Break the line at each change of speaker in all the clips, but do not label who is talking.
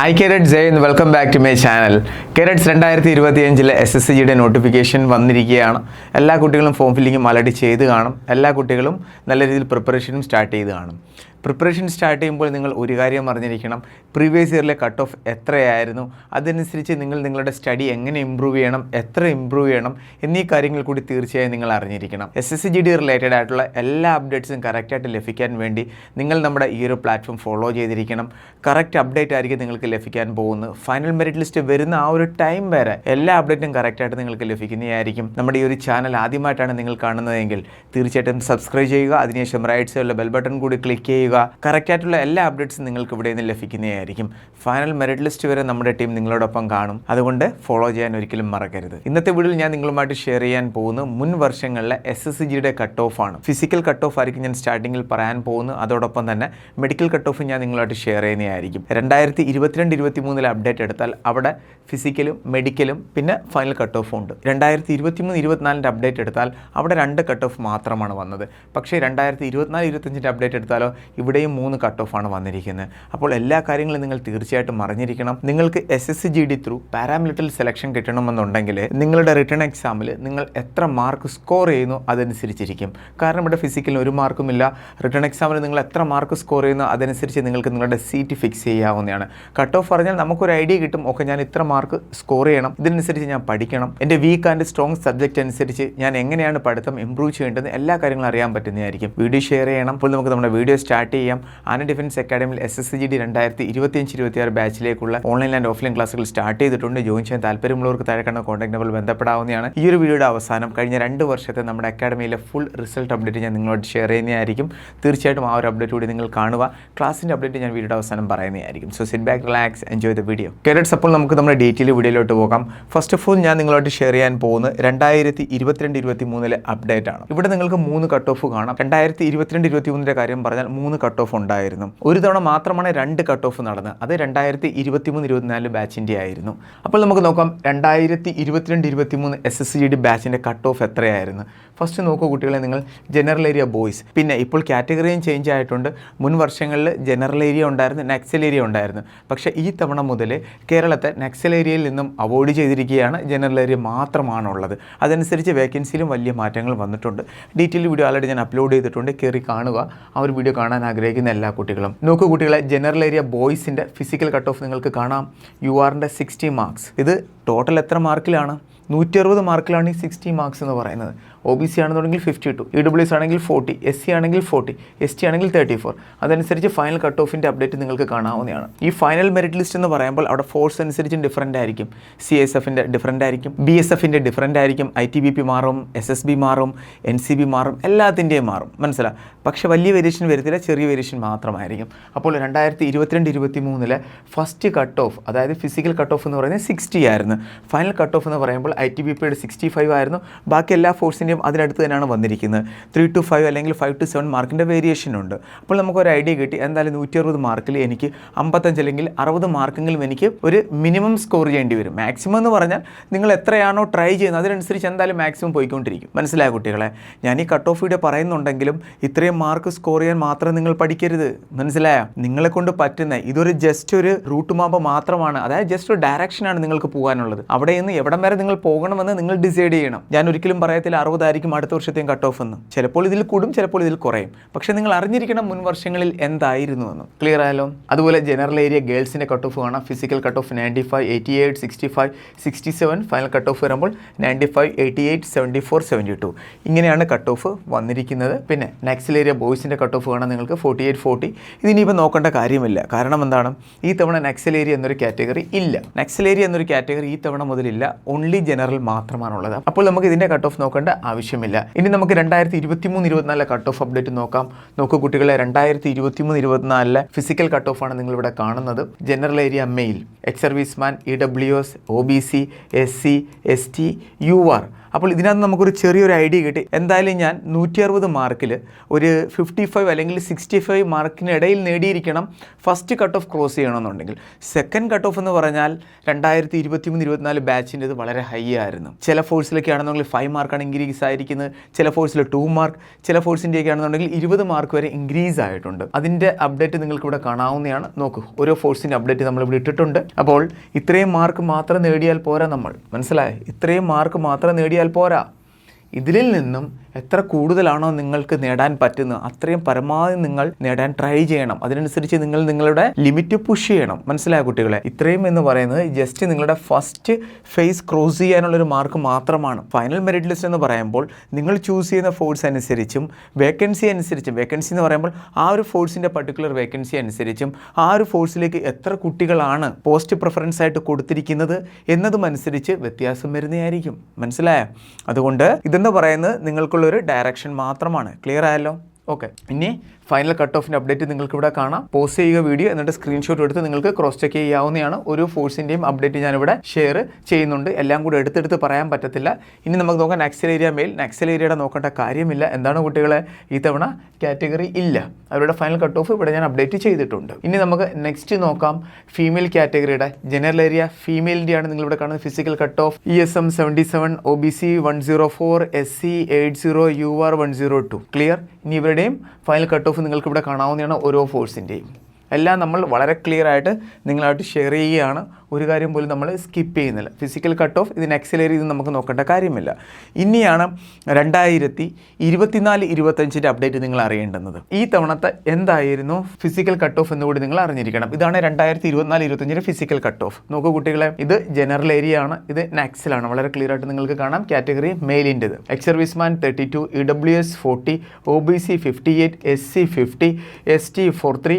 Hi carat Jai welcome back to my channel carats രണ്ടായിരത്തി ഇരുപത്തിയഞ്ചിലെ S S C notification വന്നിരിക്കുകയാണ്. എല്ലാ കുട്ടികളും ഫോം ഫില്ലിങ്ങും ആൾറെഡി ചെയ്ത് കാണും. എല്ലാ കുട്ടികളും നല്ല രീതിയിൽ പ്രിപ്പറേഷനും സ്റ്റാർട്ട് ചെയ്ത് കാണും. പ്രിപ്പറേഷൻ സ്റ്റാർട്ട് ചെയ്യുമ്പോൾ നിങ്ങൾ ഒരു കാര്യം അറിഞ്ഞിരിക്കണം. പ്രീവിയസ് ഇയറിലെ കട്ട് ഓഫ് എത്രയായിരുന്നു? അതനുസരിച്ച് നിങ്ങൾ നിങ്ങളുടെ സ്റ്റഡി എങ്ങനെ ഇമ്പ്രൂവ് ചെയ്യണം? എത്ര ഇമ്പ്രൂവ് ചെയ്യണം? എന്നീ കാര്യങ്ങൾ കൂടി തീർച്ചയായും നിങ്ങൾ അറിഞ്ഞിരിക്കണം. S S C G D related ആയിട്ടുള്ള എല്ലാ അപ്ഡേറ്റ്സും കറക്റ്റായിട്ട് ലഭിക്കാൻ വേണ്ടി നിങ്ങൾ നമ്മുടെ ഈ ഒരു പ്ലാറ്റ്ഫോം ഫോളോ ചെയ്തിരിക്കണം. കറക്റ്റ് അപ്ഡേറ്റ് ആയിരിക്കും നിങ്ങൾക്ക് ലഭിക്കാൻ പോകുന്നത്. ഫൈനൽ മെറിറ്റ് ലിസ്റ്റ് വരുന്ന ആ ഒരു ടൈം വരെ എല്ലാ അപ്ഡേറ്റും കറക്റ്റായിട്ട് നിങ്ങൾക്ക് ലഭിക്കുന്നതായിരിക്കും. നമ്മുടെ ഈ ഒരു ചാനൽ ആദ്യമായിട്ടാണ് നിങ്ങൾ കാണുന്നതെങ്കിൽ തീർച്ചയായിട്ടും സബ്സ്ക്രൈബ് ചെയ്യുക. അതിനുശേഷം റൈറ്റ് സൈഡിലെ ബെൽ ബട്ടൺ കൂടി ക്ലിക്ക് ചെയ്യുക. കറക്റ്റ് ആയിട്ടുള്ള എല്ലാ അപ്ഡേറ്റ്സും നിങ്ങൾക്ക് ഇവിടെ നിന്ന് ലഭിക്കുന്നതായിരിക്കും. ഫൈനൽ മെറിറ്റ് ലിസ്റ്റ് വരെ നമ്മുടെ ടീം നിങ്ങളോടൊപ്പം കാണും. അതുകൊണ്ട് ഫോളോ ചെയ്യാൻ ഒരിക്കലും മറക്കരുത്. ഇന്നത്തെ വീഡിയോയിൽ ഞാൻ നിങ്ങളുമായിട്ട് ഷെയർ ചെയ്യാൻ പോകുന്നത് മുൻ വർഷങ്ങളിലെ എസ് എസ് ജിയുടെ കട്ട് ഓഫ് ആണ്. ഫിസിക്കൽ കട്ട് ഓഫ് ആയിരിക്കും ഞാൻ സ്റ്റാർട്ടിങ്ങിൽ പറയാൻ പോകുന്നു അതോടൊപ്പം തന്നെ മെഡിക്കൽ കട്ട് ഓഫ് ഞാൻ നിങ്ങളുമായിട്ട് ഷെയർ ചെയ്യുന്നതായിരിക്കും. രണ്ടായിരത്തി ഇരുപത്തിരണ്ട് ഇരുപത്തി മൂന്നിലെ അപ്ഡേറ്റ് എടുത്താൽ അവിടെ ഫിസിക്കലും മെഡിക്കലും പിന്നെ ഫൈനൽ കട്ട് ഓഫും ഉണ്ട്. രണ്ടായിരത്തി ഇരുപത്തി മൂന്ന് ഇരുപത്തിനാലിന്റെ അപ്ഡേറ്റ് എടുത്താൽ അവിടെ രണ്ട് കട്ട് ഓഫ് മാത്രമാണ് വന്നത്. പക്ഷേ രണ്ടായിരത്തി ഇരുപത്തിനാല് ഇരുപത്തഞ്ചിന്റെ അപ്ഡേറ്റ് എടുത്താലോ ഇവിടെയും മൂന്ന് കട്ട് ഓഫാണ് വന്നിരിക്കുന്നത്. അപ്പോൾ എല്ലാ കാര്യങ്ങളും നിങ്ങൾ തീർച്ചയായിട്ടും അറിഞ്ഞിരിക്കണം. നിങ്ങൾക്ക് S S G D through paramilitary selection കിട്ടണമെന്നുണ്ടെങ്കിൽ നിങ്ങളുടെ റിട്ടേൺ എക്സാമിൽ നിങ്ങൾ എത്ര മാർക്ക് സ്കോർ ചെയ്യുന്നു അതനുസരിച്ചിരിക്കും. കാരണം ഇവിടെ ഫിസിക്കലിന് ഒരു മാർക്കുമില്ല റിട്ടേൺ എക്സാമിൽ നിങ്ങൾ എത്ര മാർക്ക് സ്കോർ ചെയ്യുന്നു അതനുസരിച്ച് നിങ്ങൾക്ക് നിങ്ങളുടെ സീറ്റ് ഫിക്സ് ചെയ്യാവുന്നതാണ്. കട്ട് ഓഫ് പറഞ്ഞാൽ നമുക്കൊരു ഐഡിയ കിട്ടും. ഓക്കെ ഞാൻ ഇത്ര മാർക്ക് സ്കോർ ചെയ്യണം. ഇതിനനുസരിച്ച് ഞാൻ പഠിക്കണം. എന്റെ വീക്ക് ആൻഡ് സ്ട്രോങ് സബ്ജക്റ്റ് അനുസരിച്ച് ഞാൻ എങ്ങനെയാണ് പഠിത്തം ഇമ്പ്രൂവ് ചെയ്യേണ്ടത്? എല്ലാ കാര്യങ്ങളും അറിയാൻ പറ്റുന്നതായിരിക്കും. വീഡിയോ ഷെയർ ചെയ്യണം. അപ്പോൾ നമുക്ക് നമ്മുടെ വീഡിയോ സ്റ്റാർട്ട് ചെയ്യാം. ആന defence അക്കാഡമിയിൽ S S C G D രണ്ടായിരത്തി ഇരുപത്തിയഞ്ച് ഇരുപത്തിയാറ് ബാച്ചിലേക്കുള്ള ഓൺലൈൻ ആൻഡ് ഓഫ്ലൈൻ ക്ലാസ്സുകൾ സ്റ്റാർട്ട് ചെയ്തിട്ടുണ്ട്. ജോയിൻ ചെയ്യാൻ താല്പര്യമുള്ളവർക്ക് താഴെ കണ്ട കോൺടാക്ട് നമ്പർ ബന്ധപ്പെടാവുന്നതാണ്. ഈ ഒരു വീഡിയോയുടെ അവസാനം കഴിഞ്ഞ രണ്ട് വർഷത്തെ നമ്മുടെ അക്കാഡമിയിലെ ഫുൾ റിസൾട്ട് അപ്ഡേറ്റ് ഞാൻ നിങ്ങളോട് ഷെയർ ചെയ്യുന്നതായിരിക്കും. തീർച്ചയായിട്ടും ആ ഒരു അപ്ഡേറ്റ് കൂടി നിങ്ങൾ കാണുക. ക്ലാസ്സിന്റെ അപ്ഡേറ്റ് ഞാൻ വീഡിയോയുടെ അവസാനം പറയുന്നതായിരിക്കും. So sit back relax enjoy the video കേരറ്റ്സ് അപ്പോൾ നമുക്ക് നമ്മുടെ ഡീറ്റെയിൽ വീഡിയോയിലോട്ട് പോകാം. ഫസ്റ്റ് ഓഫ് ഓൾ ഞാൻ നിങ്ങളോട് ഷെയർ ചെയ്യാൻ പോകുന്നത് രണ്ടായിരത്തി ഇരുപത്തിരണ്ട് ഇരുപത്തി മൂന്നിലെ അപ്ഡേറ്റ് ആണ്. ഇവിടെ നിങ്ങൾക്ക് മൂന്ന് കട്ട് ഓഫ് കാണാം. രണ്ടായിരത്തി ഇരുപത്തിരണ്ട് ഇരുപത്തി മൂന്നിന്റെ കാര്യം പറഞ്ഞാൽ മൂന്ന് കട്ട് ഓഫ് ഉണ്ടായിരുന്നു. ഒരു തവണ മാത്രമാണ് രണ്ട് കട്ട് ഓഫ് നടന്നത്. അത് രണ്ടായിരത്തി ഇരുപത്തി മൂന്ന് ഇരുപത്തിനാല് ബാച്ചിന്റെ ആയിരുന്നു. അപ്പോൾ നമുക്ക് നോക്കാം രണ്ടായിരത്തി ഇരുപത്തിരണ്ട് ഇരുപത്തി മൂന്ന് എസ് എസ് സി ഡി ബാച്ചിന്റെ കട്ട് ഓഫ് എത്രയായിരുന്നു? ഫസ്റ്റ് നോക്കൂ കുട്ടികളെ നിങ്ങൾ ജനറൽ ഏരിയ ബോയ്സ് പിന്നെ ഇപ്പോൾ കാറ്റഗറിയും ചേഞ്ച് ആയിട്ടുണ്ട്. മുൻ വർഷങ്ങളിൽ ജനറൽ ഏരിയ ഉണ്ടായിരുന്നു നക്സൽ ഏരിയ ഉണ്ടായിരുന്നു. പക്ഷേ ഈ തവണ മുതൽ കേരളത്തെ നക്സൽ ഏരിയയിൽ നിന്നും അവോയ്ഡ് ചെയ്തിരിക്കുകയാണ് ജനറൽ ഏരിയ മാത്രമാണുള്ളത്. അതനുസരിച്ച് വേക്കൻസിയിലും വലിയ മാറ്റങ്ങൾ വന്നിട്ടുണ്ട്. ഡീറ്റെയിൽ വീഡിയോ ആൾറെഡി ഞാൻ അപ്ലോഡ് ചെയ്തിട്ടുണ്ട്. കയറി കാണുക. ആ ഒരു വീഡിയോ കാണാൻ ആഗ്രഹിക്കുന്ന എല്ലാ കുട്ടികളും. നോക്കൂ കുട്ടികളെ ജനറൽ ഏരിയ ബോയ്സിന്റെ ഫിസിക്കൽ കട്ട് ഓഫ് നിങ്ങൾക്ക് കാണാം. യു ആറിന്റെ സിക്സ്റ്റി മാർക്സ് ഇത് ടോട്ടൽ എത്ര മാർക്കിലാണ് നൂറ്റി അറുപത് മാർക്കിലാണ് ഈ സിക്സ്റ്റി മാർക്സ് എന്ന് പറയുന്നത്. ഒ ബി സി ആണെന്നുണ്ടെങ്കിൽ fifty two E W S ആണെങ്കിൽ ഫോർട്ടി എസ് സി ആണെങ്കിൽ ഫോർട്ടി എസ് ടി ആണെങ്കിൽ തേർട്ടി ഫോർ അതനുസരിച്ച് ഫൈനൽ കട്ട് ഓഫിന്റെ അപ്ഡേറ്റ് നിങ്ങൾക്ക് കാണാവുന്നതാണ്. ഈ ഫൈനൽ മെറിറ്റ് ലിസ്റ്റ് എന്ന് പറയുമ്പോൾ അവിടെ ഫോഴ്സ് അനുസരിച്ചും ഡിഫറന്റ് ആയിരിക്കും. സി എസ് എഫിന്റെ ഡിഫറന്റ് ആയിരിക്കും. ബി എസ് എഫിന്റെ ഡിഫറന്റ് ആയിരിക്കും. ഐ ടി ബി പി മാറും എസ് എസ് ബി മാറും എൻ സി ബി മാറും എല്ലാത്തിന്റെയും മാറും. മനസ്സിലാ? പക്ഷേ വലിയ വേരിയേഷൻ വരത്തില്ല ചെറിയ വേരിയേഷൻ മാത്രമായിരിക്കും. അപ്പോൾ രണ്ടായിരത്തി ഇരുപത്തിരണ്ട് ഇരുപത്തി മൂന്നിലെ ഫസ്റ്റ് കട്ട് ഓഫ് അതായത് ഫിസിക്കൽ കട്ട് ഓഫ് എന്ന് പറയുന്നത് സിക്സ്റ്റി ആയിരുന്നു. ഫൈനൽ കട്ട് ഓഫ് എന്ന് പറയുമ്പോൾ ഐ ടി ബി പിയുടെ സിക്സ്റ്റി ഫൈവ് ആയിരുന്നു. ബാക്കി എല്ലാ ഫോഴ്സിന്റെയും അതിനടുത്ത് തന്നെയാണ് വന്നിരിക്കുന്നത്. ത്രീ ടു ഫൈവ് അല്ലെങ്കിൽ ഫൈവ് ടു സെവൻ മാർക്കിന്റെ വേരിയേഷൻ ഉണ്ട്. അപ്പോൾ നമുക്കൊരു ഐഡിയ കിട്ടി. എന്തായാലും നൂറ്റി അറുപത് മാർക്കിൽ എനിക്ക് അമ്പത്തഞ്ച് അല്ലെങ്കിൽ അറുപത് മാർക്കെങ്കിലും എനിക്ക് ഒരു മിനിമം സ്കോർ ചെയ്യേണ്ടി വരും. മാക്സിമം എന്ന് പറഞ്ഞാൽ നിങ്ങൾ എത്രയാണോ ട്രൈ ചെയ്യുന്നത് അതിനനുസരിച്ച് എന്തായാലും മാക്സിമം പോയിക്കൊണ്ടിരിക്കും. മനസ്സിലായ കുട്ടികളെ? ഞാൻ ഈ കട്ട് ഓഫ് വീഡിയോ പറയുന്നുണ്ടെങ്കിലും ഇത്രയും മാർക്ക് സ്കോർ ചെയ്യാൻ മാത്രം നിങ്ങൾ പഠിക്കരുത്. മനസ്സിലായ? നിങ്ങളെ കൊണ്ട് പറ്റുന്ന ഇതൊരു ജസ്റ്റ് ഒരു റൂട്ട് മാപ്പ് മാത്രമാണ്. അതായത് ജസ്റ്റ് ഒരു ഡയറക്ഷനാണ് നിങ്ങൾക്ക് പോകാനുള്ളത്. അവിടെ നിന്ന് എവിടം വരെ നിങ്ങൾ പോകണമെന്ന് നിങ്ങൾ ഡിസൈഡ് ചെയ്യണം. ഞാൻ ഒരിക്കലും പറയത്തില്ല അറുപതായിരിക്കും അടുത്ത വർഷത്തെയും കട്ട് ഓഫ് എന്ന്. ചിലപ്പോൾ ഇതിൽ കൂടും ചിലപ്പോൾ ഇതിൽ കുറയും. പക്ഷേ നിങ്ങൾ അറിഞ്ഞിരിക്കണം മുൻ വർഷങ്ങളിൽ എന്തായിരുന്നു എന്ന്. ക്ലിയർ ആയാലോ അതുപോലെ ജനറൽ ഏരിയ ഗേൾസിന്റെ കട്ട് ഓഫ് കാണാം. Physical cut off ninety five eighty eight sixty five sixty seven final cut off വരുമ്പോൾ ninety five eighty eight seventy four seventy two ഇങ്ങനെയാണ് കട്ട് ഓഫ് വന്നിരിക്കുന്നത്. പിന്നെ നെക്സൽ ഏരിയ ബോയ്സിന്റെ കട്ട് ഓഫ് കാണാൻ നിങ്ങൾക്ക്. Forty eight forty ഇതിനിപ്പോൾ നോക്കേണ്ട കാര്യമില്ല. കാരണം എന്താണ്? ഈ തവണ നെക്സൽ ഏരിയ എന്നൊരു കാറ്റഗറി ഇല്ല. നെക്സൽ ഏരിയ എന്നൊരു കാറ്റഗറി ഈ തവണ മുതലില്ല. ഓൺലി ജനറൽ മാത്രമാണുള്ളത്. അപ്പോൾ നമുക്ക് ഇതിന്റെ കട്ട് ഓഫ് നോക്കേണ്ട ആവശ്യമില്ല. ഇനി നമുക്ക് രണ്ടായിരത്തി ഇരുപത്തി മൂന്ന് ഇരുപത്തിനാലിലെ കട്ട് ഓഫ് അപ്ഡേറ്റ് നോക്കാം. നോക്കൂ കുട്ടികളെ രണ്ടായിരത്തി ഇരുപത്തി മൂന്ന് ഇരുപത്തിനാലിലെ ഫിസിക്കൽ കട്ട് ഓഫാണ് നിങ്ങളിവിടെ കാണുന്നത്. General area male ex serviceman E W S O B C S C S T U R അപ്പോൾ ഇതിനകത്ത് നമുക്കൊരു ചെറിയൊരു ഐഡിയ കിട്ടി. എന്തായാലും ഞാൻ നൂറ്റി അറുപത് മാർക്കിൽ ഒരു ഫിഫ്റ്റി ഫൈവ് അല്ലെങ്കിൽ സിക്സ്റ്റി ഫൈവ് മാർക്കിനിടയിൽ നേടിയിരിക്കണം ഫസ്റ്റ് കട്ട് ഓഫ് ക്രോസ് ചെയ്യണമെന്നുണ്ടെങ്കിൽ. സെക്കൻഡ് കട്ട് ഓഫ് എന്ന് പറഞ്ഞാൽ രണ്ടായിരത്തി ഇരുപത്തി മൂന്ന് ഇരുപത്തിനാല് ബാച്ചിന്റെ ഇത് വളരെ ഹൈ ആയിരുന്നു. ചില ഫോഴ്സിലൊക്കെ ആണെന്നുണ്ടെങ്കിൽ ഫൈവ് മാർക്കാണ് ഇൻക്രീസ് ആയിരിക്കുന്നത്. ചില ഫോഴ്സിൽ ടു മാർക്ക് ചില ഫോഴ്സിന്റെയൊക്കെ ആണെന്നുണ്ടെങ്കിൽ ഇരുപത് മാർക്ക് വരെ ഇൻക്രീസ് ആയിട്ടുണ്ട്. അതിന്റെ അപ്ഡേറ്റ് നിങ്ങൾക്ക് ഇവിടെ കാണാവുന്നതാണ്. നോക്കൂ ഓരോ ഫോഴ്സിന്റെ അപ്ഡേറ്റ് നമ്മളിവിടെ ഇട്ടിട്ടുണ്ട്. അപ്പോൾ ഇത്രയും മാർക്ക് മാത്രം നേടിയാൽ പോരാ നമ്മൾ. മനസ്സിലായി? ഇത്രയും മാർക്ക് മാത്രം നേടിയാൽ പോരാ. ഇതിൽ നിന്നും എത്ര കൂടുതലാണോ നിങ്ങൾക്ക് നേടാൻ പറ്റുന്നത് അത്രയും പരമാവധി നിങ്ങൾ നേടാൻ ട്രൈ ചെയ്യണം. അതിനനുസരിച്ച് നിങ്ങൾ നിങ്ങളുടെ ലിമിറ്റ് പുഷ് ചെയ്യണം. മനസ്സിലായ കുട്ടികളെ? ഇത്രയും എന്ന് പറയുന്നത് ജസ്റ്റ് നിങ്ങളുടെ ഫസ്റ്റ് ഫേസ് ക്രോസ് ചെയ്യാനുള്ളൊരു മാർക്ക് മാത്രമാണ്. ഫൈനൽ മെറിറ്റ് ലിസ്റ്റ് എന്ന് പറയുമ്പോൾ നിങ്ങൾ ചൂസ് ചെയ്യുന്ന ഫോഴ്സ് അനുസരിച്ചും വേക്കൻസി അനുസരിച്ചും വേക്കൻസി എന്ന് പറയുമ്പോൾ ആ ഒരു ഫോഴ്സിന്റെ പർട്ടിക്കുലർ വേക്കൻസി അനുസരിച്ചും ആ ഒരു ഫോഴ്സിലേക്ക് എത്ര കുട്ടികളാണ് പോസ്റ്റ് പ്രിഫറൻസ് ആയിട്ട് കൊടുത്തിരിക്കുന്നത് എന്നതും അനുസരിച്ച് വ്യത്യാസം വരുന്നതായിരിക്കും. മനസ്സിലായോ? അതുകൊണ്ട് ഇതെന്ന് പറയുന്നത് നിങ്ങൾക്കുള്ളൊരു ഡയറക്ഷൻ മാത്രമാണ്. ക്ലിയർ ആയല്ലോ? ഓക്കെ ഇനി ഫൈനൽ കട്ട് ഓഫിന്റെ അപ്ഡേറ്റ് നിങ്ങൾക്ക് ഇവിടെ കാണാം. പോസ്റ്റ് ചെയ്യുക വീഡിയോ എന്നിട്ട് സ്ക്രീൻഷോട്ട് എടുത്ത് നിങ്ങൾക്ക് ക്രോസ് ചെക്ക് ചെയ്യാവുന്നതാണ് ഒരു ഫോഴ്സിന്റെയും അപ്ഡേറ്റ് ഞാനിവിടെ ഷെയർ ചെയ്യുന്നുണ്ട്. എല്ലാം കൂടെ എടുത്തെടുത്ത് പറയാൻ പറ്റത്തില്ല. ഇനി നമുക്ക് നോക്കാം നക്സൽ ഏരിയ മെയിൽ നക്സൽ ഏരിയയുടെ നോക്കേണ്ട കാര്യമില്ല. എന്താണ് കുട്ടികളെ? ഈ തവണ കാറ്റഗറി ഇല്ല. അവരുടെ ഫൈനൽ കട്ട് ഓഫ് ഇവിടെ ഞാൻ അപ്ഡേറ്റ് ചെയ്തിട്ടുണ്ട്. ഇനി നമുക്ക് നെക്സ്റ്റ് നോക്കാം. ഫീമെയിൽ കാറ്റഗറിയുടെ ജനറൽ ഏരിയ ഫീമെയിലിന്റെയാണ് നിങ്ങളിവിടെ കാണുന്നത് physical cut off E S M seventy seven O B C one zero four S C eight zero U R one zero two clear ഇനി ഇവരുടെയും ഫൈനൽ കട്ട് ഓഫ് നിങ്ങൾക്ക് ഇവിടെ കാണാവുന്നതാണ് ഓരോ ഫോഴ്സിന്റെയും എല്ലാം നമ്മൾ വളരെ ക്ലിയർ ആയിട്ട് നിങ്ങളായിട്ട് ഷെയർ ചെയ്യുകയാണ്. ഒരു കാര്യം പോലും നമ്മൾ സ്കിപ്പ് ചെയ്യുന്നില്ല. ഫിസിക്കൽ കട്ട് ഓഫ് ഇതിന് എക്സലേറ്റ് ചെയ്ത് നമുക്ക് നോക്കേണ്ട കാര്യമില്ല. ഇനിയാണ് രണ്ടായിരത്തി ഇരുപത്തിനാല് ഇരുപത്തഞ്ചിന്റെ അപ്ഡേറ്റ് നിങ്ങൾ അറിയേണ്ടുന്നത്. ഈ തവണത്തെ എന്തായിരുന്നു? ഫിസിക്കൽ കട്ട് ഓഫ് എന്നുകൂടി നിങ്ങൾ അറിഞ്ഞിരിക്കണം. ഇതാണ് രണ്ടായിരത്തി ഇരുപത്തിനാല് ഇരുപത്തഞ്ചിന്റെ ഫിസിക്കൽ കട്ട് ഓഫ് നോക്കൂ കുട്ടികളെ ഇത് ജനറൽ ഏരിയ ആണ് ഇത് നാക്സിലാണ് വളരെ ക്ലിയർ ആയിട്ട് നിങ്ങൾക്ക് കാണാം. Category മെയിലിന്റെത് ex serviceman thirty two E W S forty O B C fifty eight S C fifty S T four three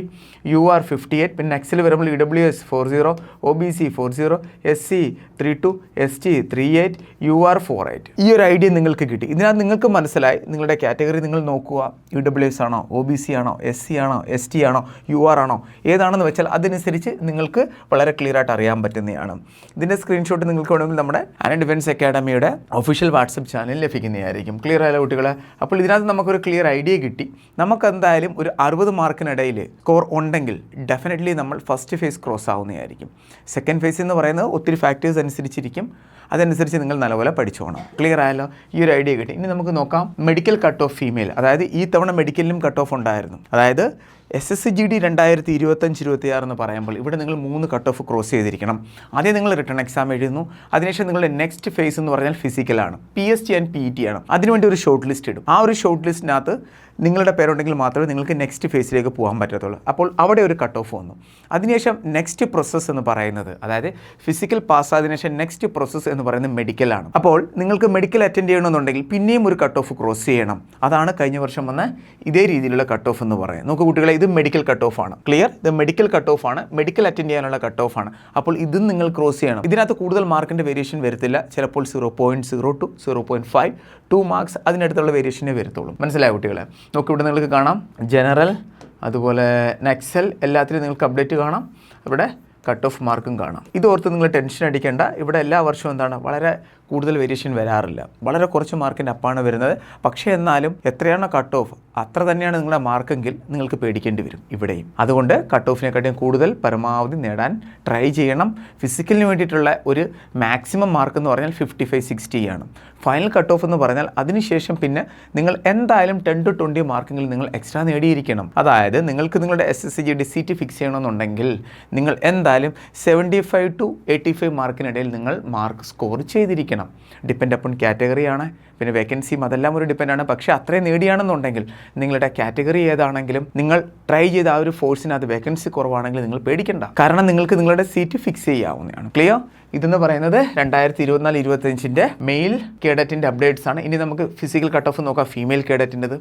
U R fifty eight പിന്നെ നെക്സ്റ്റിൽ വരുമ്പോൾ E W S four zero O B C four zero S C three two S T three eight U R four eight ഈ ഒരു idea നിങ്ങൾക്ക് കിട്ടി. ഇതിനകത്ത് നിങ്ങൾക്ക് മനസ്സിലായി നിങ്ങളുടെ കാറ്റഗറി നിങ്ങൾ നോക്കുക. യു ഡബ്ല്യു എസ് ആണോ ഒ ബി സി ആണോ എസ് സി ആണോ എസ് ടി ആണോ യു ആർ ആണോ ഏതാണെന്ന് വെച്ചാൽ അതനുസരിച്ച് നിങ്ങൾക്ക് വളരെ ക്ലിയർ ആയിട്ട് അറിയാൻ പറ്റുന്നതാണ്. ഇതിന്റെ സ്ക്രീൻഷോട്ട് നിങ്ങൾക്ക് വേണമെങ്കിൽ നമ്മുടെ ആൻഡ് ഡിഫൻസ് അക്കാഡമിയുടെ ഒഫീഷ്യൽ വാട്സപ്പ് ചാനലിൽ ലഭിക്കുന്നതായിരിക്കും. ക്ലിയർ ആയാലും കുട്ടികളെ? അപ്പോൾ ഇതിനകത്ത് നമുക്കൊരു ക്ലിയർ ഐഡിയ കിട്ടി. നമുക്ക് എന്തായാലും ഒരു അറുപത് മാർക്കിനിടയിൽ സ്കോർ ഉണ്ടെങ്കിൽ ഡെഫിനറ്റ്ലി നമ്മൾ ഫസ്റ്റ് ഫേസ് ക്രോസ് ആവുന്നതായിരിക്കും. സെക്കൻഡ് ഫേസ് എന്ന് പറയുന്നത് ഒത്തിരി ഫാക്ടേഴ്സ് അനുസരിച്ചിരിക്കും. അതനുസരിച്ച് നിങ്ങൾ നല്ലപോലെ പഠിച്ചോണം. ക്ലിയർ ആയാലോ ഈ ഒരു ഐഡിയ കിട്ടി. ഇനി നമുക്ക് നോക്കാം മെഡിക്കൽ കട്ട് ഓഫ് ഫീമെയിൽ അതായത് ഈ തവണ മെഡിക്കലിലും കട്ട് ഓഫ് ഉണ്ടായിരുന്നു. അതായത് എസ് എസ് ജി ഡി രണ്ടായിരത്തി ഇരുപത്തഞ്ച് ഇരുപത്തിയാറ് എന്ന് പറയുമ്പോൾ ഇവിടെ നിങ്ങൾ മൂന്ന് കട്ട് ഓഫ് ക്രോസ് ചെയ്തിരിക്കണം. ആദ്യം നിങ്ങൾ റിട്ടേൺ എക്സാം എഴുതുന്നു. അതിനുശേഷം നിങ്ങളുടെ നെക്സ്റ്റ് ഫേസ് എന്ന് പറഞ്ഞാൽ ഫിസിക്കലാണ് P S T and P T ആണ്. അതിനുവേണ്ടി ഒരു ഷോർട്ട് ലിസ്റ്റ് ഇടും. ആ ഒരു ഷോർട്ട് ലിസ്റ്റിനകത്ത് നിങ്ങളുടെ പേരുണ്ടെങ്കിൽ മാത്രമേ നിങ്ങൾക്ക് നെക്സ്റ്റ് ഫേസിലേക്ക് പോകാൻ പറ്റത്തുള്ളൂ. അപ്പോൾ അവിടെ ഒരു കട്ട് ഓഫ് വന്നു. അതിനുശേഷം നെക്സ്റ്റ് പ്രോസസ്സ് എന്ന് പറയുന്നത് അതായത് ഫിസിക്കൽ പാസ്സായതിനു ശേഷം നെക്സ്റ്റ് പ്രോസസ്സ് എന്ന് പറയുന്നത് മെഡിക്കലാണ് അപ്പോൾ നിങ്ങൾക്ക് മെഡിക്കൽ അറ്റൻഡ് ചെയ്യണമെന്നുണ്ടെങ്കിൽ പിന്നെയും ഒരു കട്ട് ഓഫ് ക്രോസ് ചെയ്യണം. അതാണ് കഴിഞ്ഞ വർഷം വന്ന ഇതേ രീതിയിലുള്ള കട്ട് ഓഫ് എന്ന് പറയുന്നത്. നോക്കൂ കുട്ടികളെ ഇത് മെഡിക്കൽ കട്ട് ഓഫ് ആണ്. ക്ലിയർ ഇത് മെഡിക്കൽ കട്ട് ഓഫ് ആണ്. മെഡിക്കൽ അറ്റൻഡ് ചെയ്യാനുള്ള കട്ട് ഓഫ് ആണ്. അപ്പോൾ ഇതും നിങ്ങൾ ക്രോസ് ചെയ്യണം. ഇതിനകത്ത് കൂടുതൽ മാർക്കിന്റെ വേരിയേഷൻ വരത്തില്ല. ചിലപ്പോൾ zero point zero two zero point five two marks അതിനടുത്തുള്ള വേരിയേഷനെ വരത്തുള്ളൂ. മനസ്സിലായ കുട്ടികളെ? നോക്കി ഇവിടെ നിങ്ങൾക്ക് കാണാം. ജനറൽ അതുപോലെ നെക്സൽ എല്ലാത്തിലും നിങ്ങൾക്ക് അപ്ഡേറ്റ് കാണാം. ഇവിടെ കട്ട് ഓഫ് മാർക്കും കാണാം. ഇത് ഓർത്ത് നിങ്ങൾ ടെൻഷൻ അടിക്കേണ്ട. ഇവിടെ എല്ലാ വർഷവും എന്താണ്? വളരെ കൂടുതൽ വേരിയേഷൻ വരാറില്ല. വളരെ കുറച്ച് മാർക്കിന്റെ അപ്പാണ് വരുന്നത്. പക്ഷേ എന്നാലും എത്രയാണ് കട്ട് ഓഫ് അത്ര തന്നെയാണ് നിങ്ങളുടെ മാർക്കെങ്കിൽ നിങ്ങൾക്ക് പേടിക്കേണ്ടി വരും ഇവിടെയും. അതുകൊണ്ട് കട്ട് ഓഫിനെക്കാട്ടിയും കൂടുതൽ പരമാവധി നേടാൻ ട്രൈ ചെയ്യണം. ഫിസിക്കലിന് വേണ്ടിയിട്ടുള്ള ഒരു മാക്സിമം മാർക്ക് എന്ന് പറഞ്ഞാൽ ഫിഫ്റ്റി ഫൈവ് സിക്സ്റ്റി ആണ്. ഫൈനൽ കട്ട് ഓഫ് എന്ന് പറഞ്ഞാൽ അതിനുശേഷം പിന്നെ നിങ്ങൾ എന്തായാലും ടെൻ ടു ട്വന്റി മാർക്കെങ്കിലും നിങ്ങൾ എക്സ്ട്രാ നേടിയിരിക്കണം. അതായത് നിങ്ങൾക്ക് നിങ്ങളുടെ S S C G D C T fix ചെയ്യണമെന്നുണ്ടെങ്കിൽ നിങ്ങൾ എന്തായാലും seventy five two eighty five മാർക്കിനിടയിൽ നിങ്ങൾ മാർക്ക് സ്കോർ ചെയ്തിരിക്കണം. ഡിപ്പെൻഡ് അപ്പോൺ കാറ്റഗറിയാണ് പിന്നെ വേക്കൻസിയും അതെല്ലാം ഒരു ഡിപ്പെൻഡാണ് പക്ഷേ അത്രയും നേടിയാണെന്നുണ്ടെങ്കിൽ നിങ്ങളുടെ കാറ്റഗറി ഏതാണെങ്കിലും നിങ്ങൾ ട്രൈ ചെയ്ത ആ ഒരു അത് വേക്കൻസി കുറവാണെങ്കിൽ നിങ്ങൾ പേടിക്കണ്ട. കാരണം നിങ്ങൾക്ക് നിങ്ങളുടെ സീറ്റ് ഫിക്സ് ചെയ്യാവുന്നതാണ്. ക്ലിയർ ഇതെന്ന് പറയുന്നത് രണ്ടായിരത്തി ഇരുപത്തിനാല് ഇരുപത്തഞ്ചിന്റെ മെയിൽ കേഡറ്റിന്റെ അപ്ഡേറ്റ്സ് ആണ്. ഇനി നമുക്ക് ഫിസിക്കൽ കട്ട് ഓഫ് നോക്കാം. ഫീമെയിൽ കേഡറ്റിന്റെത്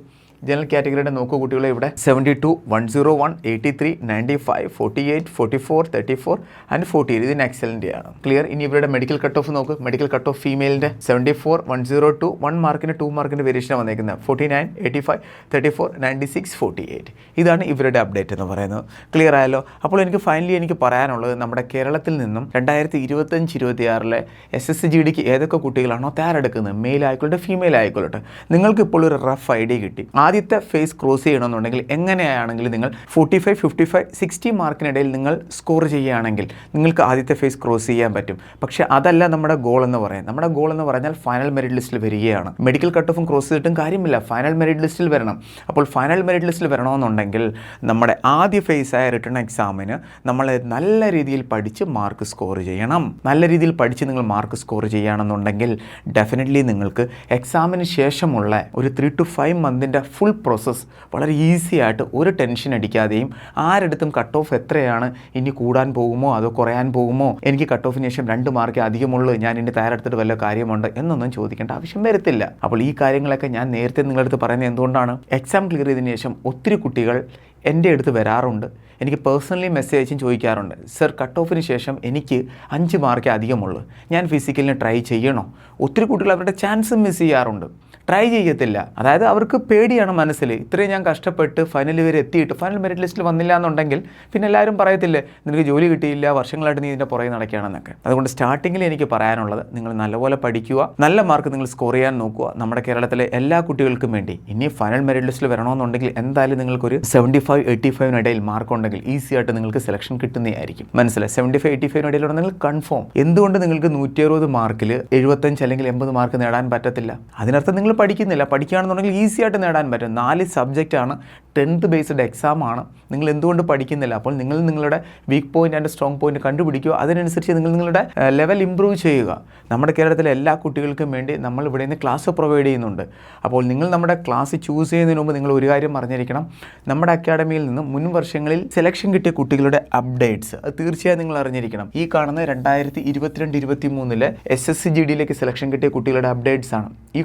ജനറൽ കാറ്റഗറിയുടെ നോക്കൂ കുട്ടികളെ ഇവിടെ. Seventy two one zero one eighty three ninety five forty eight forty four thirty four and forty eight ഇതിന് എക്സലന്റ് ആണ്. ക്ലിയർ ഇനി ഇവരുടെ മെഡിക്കൽ കട്ട് ഓഫ് നോക്ക്. Medical cut off ഫീമെയിലിന്റെ seventy four one zero two one മാർക്കിന് two മാർക്കിന്റെ variation വന്നേക്കുന്നത് forty nine eighty five thirty four ninety six forty eight ഇതാണ് ഇവരുടെ അപ്ഡേറ്റ് എന്ന് പറയുന്നത്. ക്ലിയർ ആയല്ലോ? അപ്പോൾ എനിക്ക് ഫൈനലി എനിക്ക് പറയാനുള്ളത് നമ്മുടെ കേരളത്തിൽ നിന്നും രണ്ടായിരത്തി ഇരുപത്തഞ്ച് ഇരുപത്തി ആറിലെ എസ് എസ് ജി ഡിക്ക് ഏതൊക്കെ കുട്ടികളാണോ തയ്യാറെടുക്കുന്നത്? മെയിൽ ആയിക്കോട്ടെ ഫീമെയിൽ ആയിക്കോട്ടെ. നിങ്ങൾക്ക് ഇപ്പോൾ ഒരു റഫ് ഐഡിയ കിട്ടി. ആദ്യത്തെ ഫേസ് ക്രോസ് ചെയ്യണമെന്നുണ്ടെങ്കിൽ എങ്ങനെയാണെങ്കിൽ നിങ്ങൾ forty five fifty five sixty മാർക്കിനിടയിൽ നിങ്ങൾ സ്കോർ ചെയ്യുകയാണെങ്കിൽ നിങ്ങൾക്ക് ആദ്യത്തെ ഫേസ് ക്രോസ് ചെയ്യാൻ പറ്റും. പക്ഷേ അതല്ല നമ്മുടെ ഗോൾ എന്ന് പറയാം നമ്മുടെ ഗോൾ എന്ന് പറഞ്ഞാൽ ഫൈനൽ മെറിറ്റ് ലിസ്റ്റിൽ വരികയാണ്. മെഡിക്കൽ കട്ട് ഓഫും ക്രോസ് ചെയ്തിട്ടും കാര്യമില്ല. ഫൈനൽ മെറിറ്റ് ലിസ്റ്റിൽ വരണം. അപ്പോൾ ഫൈനൽ മെറിറ്റ് ലിസ്റ്റിൽ വരണമെന്നുണ്ടെങ്കിൽ നമ്മുടെ ആദ്യ ആയ റിട്ടേൺ എക്സാമിന് നമ്മൾ നല്ല രീതിയിൽ പഠിച്ച് മാർക്ക് സ്കോർ ചെയ്യണം. നല്ല രീതിയിൽ പഠിച്ച് നിങ്ങൾ മാർക്ക് സ്കോർ ചെയ്യുകയാണെന്നുണ്ടെങ്കിൽ ഡെഫിനറ്റ്ലി നിങ്ങൾക്ക് എക്സാമിന് ശേഷമുള്ള ഒരു ത്രീ ടു ഫൈവ് മന്തിന്റെ ഫുൾ പ്രോസസ്സ് വളരെ ഈസി ആയിട്ട് ഒരു ടെൻഷൻ അടിക്കാതെയും ആരെടുത്തും കട്ട് ഓഫ് എത്രയാണ് ഇനി കൂടാൻ പോകുമോ അതോ കുറയാൻ പോകുമോ എനിക്ക് കട്ട് ഓഫിന് ശേഷം രണ്ട് മാർക്ക് അധികമുള്ളൂ ഞാൻ ഇനി തയ്യാറെടുത്തിട്ട് വല്ല കാര്യമുണ്ട് എന്നൊന്നും ചോദിക്കേണ്ട ആവശ്യം വരത്തില്ല. അപ്പോൾ ഈ കാര്യങ്ങളൊക്കെ ഞാൻ നേരത്തെ നിങ്ങളുടെ അടുത്ത് പറയുന്നത് എന്തുകൊണ്ടാണ്? എക്സാം ക്ലിയർ ചെയ്തതിന് ശേഷം ഒത്തിരി കുട്ടികൾ എന്റെ അടുത്ത് വരാറുണ്ട്. എനിക്ക് പേഴ്സണലി മെസ്സേജും ചോദിക്കാറുണ്ട്. സർ കട്ട് ഓഫിന് ശേഷം എനിക്ക് അഞ്ച് മാർക്കേ അധികമുള്ളൂ. ഞാൻ ഫിസിക്കലിന് ട്രൈ ചെയ്യണോ? ഒത്തിരി കുട്ടികൾ അവരുടെ ചാൻസും മിസ് ചെയ്യാറുണ്ട്. ട്രൈ ചെയ്യത്തില്ല. അതായത് അവർക്ക് പേടിയാണ് മനസ്സിൽ. ഇത്രയും ഞാൻ കഷ്ടപ്പെട്ട് ഫൈനൽ വരെ എത്തിയിട്ട് ഫൈനൽ മെറിറ്റ് ലിസ്റ്റിൽ വന്നില്ല എന്നുണ്ടെങ്കിൽ പിന്നെ എല്ലാവരും പറയത്തില്ലേ നിനക്ക് ജോലി കിട്ടിയില്ല വർഷങ്ങളായിട്ട് നീ ഇതിന്റെ പുറകെ നടക്കുകയാണെന്നൊക്കെ. അതുകൊണ്ട് സ്റ്റാർട്ടിങ്ങിൽ എനിക്ക് പറയാനുള്ളത് നിങ്ങൾ നല്ലപോലെ പഠിക്കുക നല്ല മാർക്ക് നിങ്ങൾ സ്കോർ ചെയ്യാൻ നോക്കുക. നമ്മുടെ കേരളത്തിലെ എല്ലാ കുട്ടികൾക്കും വേണ്ടി. ഇനി ഫൈനൽ മെറിറ്റ് ലിസ്റ്റിൽ വരണമെന്നുണ്ടെങ്കിൽ എന്തായാലും നിങ്ങൾക്കൊരു സെവന്റി ഫൈവ് എയ്റ്റി ഫൈവിനിടയിൽ മാർക്ക് ഉണ്ടെങ്കിൽ ഈസി ആയിട്ട് നിങ്ങൾക്ക് സെലക്ഷൻ കിട്ടുന്നതായിരിക്കും മനസ്സിലായി? സെവന്റി ഫൈവ് എയ്റ്റി ഫൈവിനിടയിൽ നിങ്ങൾ കൺഫേം എന്തുകൊണ്ട് നിങ്ങൾക്ക് നൂറ്റി അറുപത് മാർക്കിൽ എഴുപത്തഞ്ച് അല്ലെങ്കിൽ എൺപത് മാർക്ക് നേടാൻ പറ്റത്തില്ല? അതിനർത്ഥം നിങ്ങൾ പഠിക്കുന്നില്ല. പഠിക്കുകയാണെന്നുണ്ടെങ്കിൽ ഈസി ആയിട്ട് നേടാൻ പറ്റും. നാല് സബ്ജക്റ്റാണ് ടെൻത്ത് ബേസ്ഡ് എക്സാം ആണ്. നിങ്ങൾ എന്തുകൊണ്ട് പഠിക്കുന്നില്ല? അപ്പോൾ നിങ്ങൾ നിങ്ങളുടെ week point and strong point കണ്ടുപിടിക്കുക. അതിനനുസരിച്ച് നിങ്ങൾ നിങ്ങളുടെ ലെവൽ ഇമ്പ്രൂവ് ചെയ്യുക. നമ്മുടെ കേരളത്തിലെ എല്ലാ കുട്ടികൾക്കും വേണ്ടി നമ്മൾ ഇവിടെ നിന്ന് ക്ലാസ് പ്രൊവൈഡ് ചെയ്യുന്നുണ്ട്. അപ്പോൾ നിങ്ങൾ നമ്മുടെ ക്ലാസ് ചൂസ് ചെയ്യുന്നതിന് മുമ്പ് നിങ്ങൾ ഒരു കാര്യം അറിഞ്ഞിരിക്കണം. നമ്മുടെ അക്കാഡമിയിൽ നിന്ന് മുൻ വർഷങ്ങളിൽ സെലക്ഷൻ കിട്ടിയ കുട്ടികളുടെ അപ്ഡേറ്റ്സ് അത് തീർച്ചയായും നിങ്ങൾ അറിഞ്ഞിരിക്കണം. ഈ കാണുന്ന രണ്ടായിരത്തി ഇരുപത്തിരണ്ട് ഇരുപത്തി മൂന്നിലെ എസ് എസ് സി ജി ഡിയിലേക്ക് സെലക്ഷൻ കിട്ടിയ കുട്ടികളുടെ അപ്ഡേറ്റ്സ് ആണ്. ഈ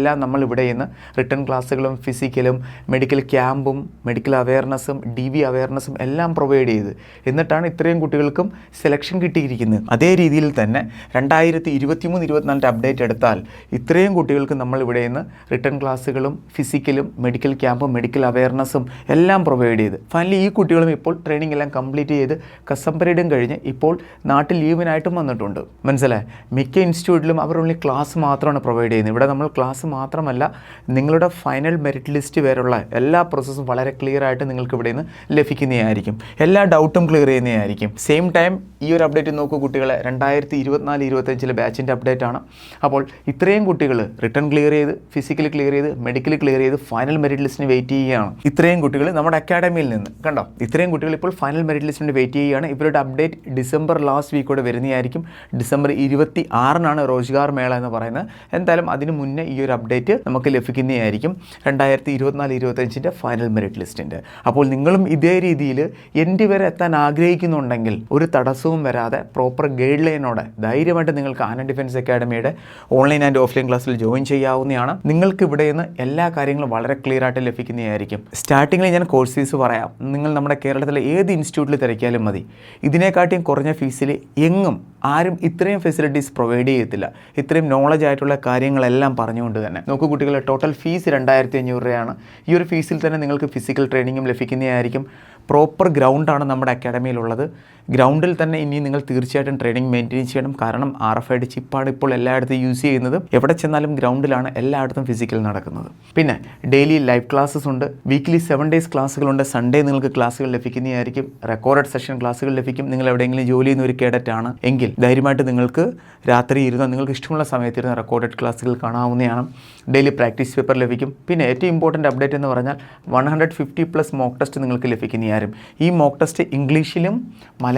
കുട്ടികൾക്കെല്ലാം നമ്മൾ ഇവിടെ നിന്ന് റിട്ടേൺ ക്ലാസ്സുകളും ഫിസിക്കലും മെഡിക്കൽ ക്യാമ്പും മെഡിക്കൽ അവയർനെസ്സും ഡി വി അവയർനെസ്സും എല്ലാം പ്രൊവൈഡ് ചെയ്ത്. എന്നിട്ടാണ് ഇത്രയും കുട്ടികൾക്കും സെലക്ഷൻ കിട്ടിയിരിക്കുന്നത്. അതേ രീതിയിൽ തന്നെ രണ്ടായിരത്തി ഇരുപത്തി മൂന്ന് ഇരുപത്തിനാലിന്റെ അപ്ഡേറ്റ് എടുത്താൽ ഇത്രയും കുട്ടികൾക്ക് നമ്മൾ ഇവിടെ നിന്ന് റിട്ടേൺ ക്ലാസ്സുകളും ഫിസിക്കലും മെഡിക്കൽ ക്യാമ്പും മെഡിക്കൽ അവയർനെസ്സും എല്ലാം പ്രൊവൈഡ് ചെയ്ത്. ഫൈനലി ഈ കുട്ടികളും ഇപ്പോൾ ട്രെയിനിങ് എല്ലാം കംപ്ലീറ്റ് ചെയ്ത് കസംപരീഡും കഴിഞ്ഞ് ഇപ്പോൾ നാട്ടിൽ ലീവിനായിട്ടും വന്നിട്ടുണ്ട്. മനസ്സിലായി? മിക്ക ഇൻസ്റ്റിറ്റ്യൂട്ടിലും അവർ ഓൺലി ക്ലാസ് മാത്രമാണ് പ്രൊവൈഡ് ചെയ്യുന്നത്. ഇവിടെ നമ്മൾ ക്ലാസ് മാത്രമല്ല നിങ്ങളുടെ ഫൈനൽ മെറിറ്റ് ലിസ്റ്റ് വരെയുള്ള എല്ലാ പ്രോസസ്സും വളരെ ക്ലിയർ ആയിട്ട് നിങ്ങൾക്ക് ഇവിടെ നിന്ന് ലഭിക്കുന്നതായിരിക്കും. എല്ലാ ഡൗട്ടും ക്ലിയർ ചെയ്യുന്നതായിരിക്കും. സെയിം ടൈം ഈ ഒരു അപ്ഡേറ്റ് നോക്കൂ കുട്ടികളെ. രണ്ടായിരത്തി ഇരുപത്തിനാല് ഇരുപത്തഞ്ചിലെ ബാച്ചിന്റെ അപ്ഡേറ്റ് ആണ്. അപ്പോൾ ഇത്രയും കുട്ടികൾ റിട്ടേൺ ക്ലിയർ ചെയ്ത് ഫിസിക്കലി ക്ലിയർ ചെയ്ത് മെഡിക്കലി ക്ലിയർ ചെയ്ത് ഫൈനൽ മെറിറ്റ് ലിസ്റ്റിന് വെയിറ്റ് ചെയ്യുകയാണ്. ഇത്രയും കുട്ടികൾ നമ്മുടെ അക്കാഡമിയിൽ നിന്ന് കണ്ടോ? ഇത്രയും കുട്ടികൾ ഇപ്പോൾ ഫൈനൽ മെറിറ്റ് ലിസ്റ്റിന് വെയിറ്റ് ചെയ്യുകയാണ്. ഇവരുടെ അപ്ഡേറ്റ് ഡിസംബർ ലാസ്റ്റ് വീക്കോടെ വരുന്നതായിരിക്കും. ഡിസംബർ ഇരുപത്തി ആറിനാണ് റോജ്ഗാർ മേള എന്ന് പറയുന്നത്. എന്തായാലും അതിന് മുന്നേ ഈ ഒരു അപ്ഡേറ്റ് നമുക്ക് ലഭിക്കുന്നതായിരിക്കും രണ്ടായിരത്തി ഇരുപത്തിനാല് ഇരുപത്തഞ്ചിന്റെ ഫൈനൽ മെറിറ്റ് ലിസ്റ്റിന്റെ അപ്പോൾ നിങ്ങളും ഇതേ രീതിയിൽ എന്റെ വരെ എത്താൻ ആഗ്രഹിക്കുന്നുണ്ടെങ്കിൽ ഒരു തടസ്സവും വരാതെ പ്രോപ്പർ ഗൈഡ് ലൈനോടെ ധൈര്യമായിട്ട് നിങ്ങൾക്ക് ആനന്ദ് ഡിഫൻസ് അക്കാഡമിയുടെ ഓൺലൈൻ ആൻഡ് ഓഫ്ലൈൻ ക്ലാസ്സിൽ ജോയിൻ ചെയ്യാവുന്നതാണ്. നിങ്ങൾക്ക് ഇവിടെ നിന്ന് എല്ലാ കാര്യങ്ങളും വളരെ ക്ലിയർ ആയിട്ട് ലഭിക്കുന്നതായിരിക്കും. സ്റ്റാർട്ടിങ്ങിൽ ഞാൻ കോഴ്സ് ഫീസ് പറയാം. നിങ്ങൾ നമ്മുടെ കേരളത്തിലെ ഏത് ഇൻസ്റ്റിറ്റ്യൂട്ടിൽ തിരക്കിയാലും മതി. ഇതിനെക്കാട്ടിയും കുറഞ്ഞ ഫീസിൽ എങ്ങും ആരും ഇത്രയും ഫെസിലിറ്റീസ് പ്രൊവൈഡ് ചെയ്യത്തില്ല. ഇത്രയും നോളജ് ആയിട്ടുള്ള കാര്യങ്ങളെല്ലാം പറഞ്ഞുകൊണ്ട് തന്നെ. നോക്കൂ കുട്ടികളെ ടോട്ടൽ ഫീസ് രണ്ടായിരത്തി അഞ്ഞൂറ് രൂപയാണ്. ഈ ഒരു ഫീസിൽ തന്നെ നിങ്ങൾക്ക് ഫിസിക്കൽ ട്രെയിനിങ്ങും ലഭിക്കുന്നതായിരിക്കും. പ്രോപ്പർ ഗ്രൗണ്ടാണ് നമ്മുടെ അക്കാഡമിയിലുള്ളത് ഗ്രൗണ്ടിൽ തന്നെ ഇനി നിങ്ങൾ തീർച്ചയായിട്ടും ട്രെയിനിങ് മെയിന്റെയിൻ ചെയ്യണം. കാരണം ആർ എഫ് ഐ ഡി ചിപ്പാണ് ഇപ്പോൾ എല്ലായിടത്തും യൂസ് ചെയ്യുന്നത്. എവിടെ ചെന്നാലും ഗ്രൗണ്ടിലാണ് എല്ലായിടത്തും ഫിസിക്കൽ നടക്കുന്നത്. പിന്നെ ഡെയിലി ലൈവ് ക്ലാസ്സസ് ഉണ്ട്. വീക്ക്ലി സെവൻ ഡേയ്സ് ക്ലാസ്സുകളുണ്ട് സൺഡേ നിങ്ങൾക്ക് ക്ലാസ്സുകൾ ലഭിക്കുന്നതായിരിക്കും. റെക്കോർഡഡ് സെഷൻ ക്ലാസ്സുകൾ ലഭിക്കും. നിങ്ങൾ എവിടെയെങ്കിലും ജോലി ചെയ്യുന്ന ഒരു കേഡറ്റ് ആണ്. എങ്കിൽ ധൈര്യമായിട്ട് നിങ്ങൾക്ക് രാത്രി ഇരുന്ന് നിങ്ങൾക്ക് ഇഷ്ടമുള്ള സമയത്ത് ഇരുന്ന് റെക്കോർഡഡ് ക്ലാസ്സുകൾ കാണാവുന്നതാണ്. ഡെയിലി പ്രാക്ടീസ് പേപ്പർ ലഭിക്കും. പിന്നെ ഏറ്റവും ഇമ്പോർട്ടന്റ് അപ്ഡേറ്റ് എന്ന് പറഞ്ഞാൽ one hundred fifty plus mock test നിങ്ങൾക്ക് ലഭിക്കുന്നതായിരിക്കും. ഈ മോക്ക് ടെസ്റ്റ് ഇംഗ്ലീഷിലും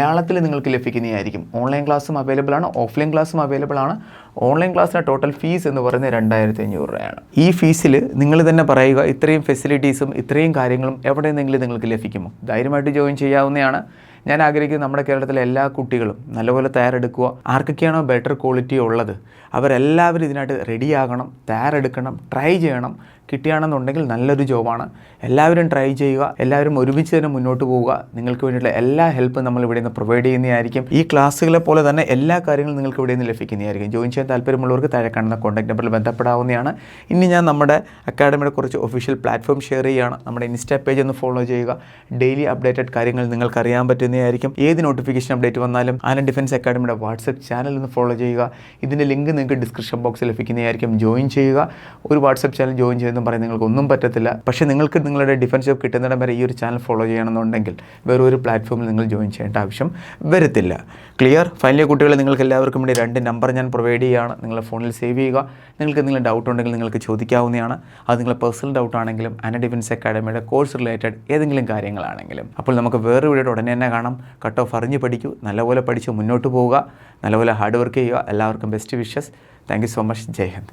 മലയാളത്തിലും നിങ്ങൾക്ക് ലഭിക്കുന്നതായിരിക്കും. ഓൺലൈൻ ക്ലാസ്സും അവൈലബിൾ ആണ്. ഓഫ്ലൈൻ ക്ലാസ്സും അവൈലബിൾ ആണ്. ഓൺലൈൻ ക്ലാസ്സിന്റെ ടോട്ടൽ ഫീസ് എന്ന് പറയുന്നത് രണ്ടായിരത്തി അഞ്ഞൂറ് രൂപയാണ്. ഈ ഫീസിൽ നിങ്ങൾ തന്നെ പറയുക ഇത്രയും ഫെസിലിറ്റീസും ഇത്രയും കാര്യങ്ങളും എവിടെ നിന്നെങ്കിലും നിങ്ങൾക്ക് ലഭിക്കുമോ? ധൈര്യമായിട്ട് ജോയിൻ ചെയ്യാവുന്നതാണ്. ഞാൻ ആഗ്രഹിക്കുന്നത് നമ്മുടെ കേരളത്തിലെ എല്ലാ കുട്ടികളും നല്ലപോലെ തയ്യാറെടുക്കുക. ആർക്കൊക്കെയാണോ ബെറ്റർ ക്വാളിറ്റി ഉള്ളത്? അവരെല്ലാവരും ഇതിനായിട്ട് റെഡിയാകണം തയ്യാറെടുക്കണം ട്രൈ ചെയ്യണം. കിട്ടുകയാണെന്നുണ്ടെങ്കിൽ നല്ലൊരു ജോബാണ് എല്ലാവരും ട്രൈ ചെയ്യുക എല്ലാവരും ഒരുമിച്ച് തന്നെ മുന്നോട്ട് പോവുക. നിങ്ങൾക്ക് വേണ്ടിയിട്ടുള്ള എല്ലാ ഹെൽപ്പും നമ്മൾ ഇവിടെ നിന്ന് പ്രൊവൈഡ് ചെയ്യുന്നതായിരിക്കും. ഈ ക്ലാസ്സുകളെ പോലെ തന്നെ എല്ലാ കാര്യങ്ങളും നിങ്ങൾക്ക് ഇവിടെ നിന്ന് ലഭിക്കുന്നതായിരിക്കും. ജോയിൻ ചെയ്യാൻ താല്പര്യമുള്ളവർക്ക് താഴെ കാണുന്ന കോൺടാക്ട് നമ്പറിൽ ബന്ധപ്പെടാവുന്നതാണ്. ഇനി ഞാൻ നമ്മുടെ അക്കാഡമിയുടെ കുറച്ച് ഒഫീഷ്യൽ പ്ലാറ്റ്ഫോം ഷെയർ ചെയ്യുകയാണ്. നമ്മുടെ ഇൻസ്റ്റാ പേജ് ഒന്ന് ഫോളോ ചെയ്യുക. ഡെയിലി അപ്ഡേറ്റഡ് കാര്യങ്ങൾ നിങ്ങൾക്ക് അറിയാൻ പറ്റുന്നതായിരിക്കും. ഏത് നോട്ടിഫിക്കേഷൻ അപ്ഡേറ്റ് വന്നാലും ആനന്ദ് ഡിഫൻസ് അക്കാഡമിയുടെ വാട്സപ്പ് ചാനൽ ഒന്ന് ഫോളോ ചെയ്യുക. ഇതിന്റെ ലിങ്ക് നിങ്ങൾക്ക് ഡിസ്ക്രിപ്ഷൻ ബോക്സിൽ ലഭിക്കുന്നതായിരിക്കും. ജോയിൻ ചെയ്യുക. ഒരു വാട്സപ്പ് ചാനൽ ജോയിൻ ചെയ്തെന്നും പറയുന്നത് നിങ്ങൾക്ക് ഒന്നും പറ്റത്തില്ല. പക്ഷേ നിങ്ങൾക്ക് നിങ്ങളുടെ ഡിഫൻസ് ജോബ് കിട്ടുന്നിടം വരെ ഈ ഒരു ചാനൽ ഫോളോ ചെയ്യണമെന്നുണ്ടെങ്കിൽ വേറെ ഒരു പ്ലാറ്റ്ഫോമിൽ നിങ്ങൾ ജോയിൻ ചെയ്യേണ്ട ആവശ്യം വരത്തില്ല. ക്ലിയർ ഫൈനലി കുട്ടികളെ നിങ്ങൾക്ക് എല്ലാവർക്കും വേണ്ടി രണ്ട് നമ്പർ ഞാൻ പ്രൊവൈഡ് ചെയ്യുകയാണ്. നിങ്ങളുടെ ഫോണിൽ സേവ് ചെയ്യുക. നിങ്ങൾക്ക് എന്തെങ്കിലും ഡൗട്ട് ഉണ്ടെങ്കിൽ നിങ്ങൾക്ക് ചോദിക്കാവുന്നതാണ്. അത് നിങ്ങളുടെ പേഴ്സണൽ ഡൗട്ട് ആണെങ്കിലും അന ഡിഫൻസ് അക്കാഡമിയുടെ കോഴ്സ് റിലേറ്റഡ് ഏതെങ്കിലും കാര്യങ്ങളാണെങ്കിലും. അപ്പോൾ നമുക്ക് വേറെ വീഡിയോ ഉടനെ തന്നെ കാണാം. കട്ട് ഓഫ് അറിഞ്ഞ് പഠിക്കൂ. നല്ലപോലെ പഠിച്ച് മുന്നോട്ട് പോവുക. നല്ലപോലെ ഹാർഡ് വർക്ക് ചെയ്യുക. എല്ലാവർക്കും best wishes thank you so much Jai Hind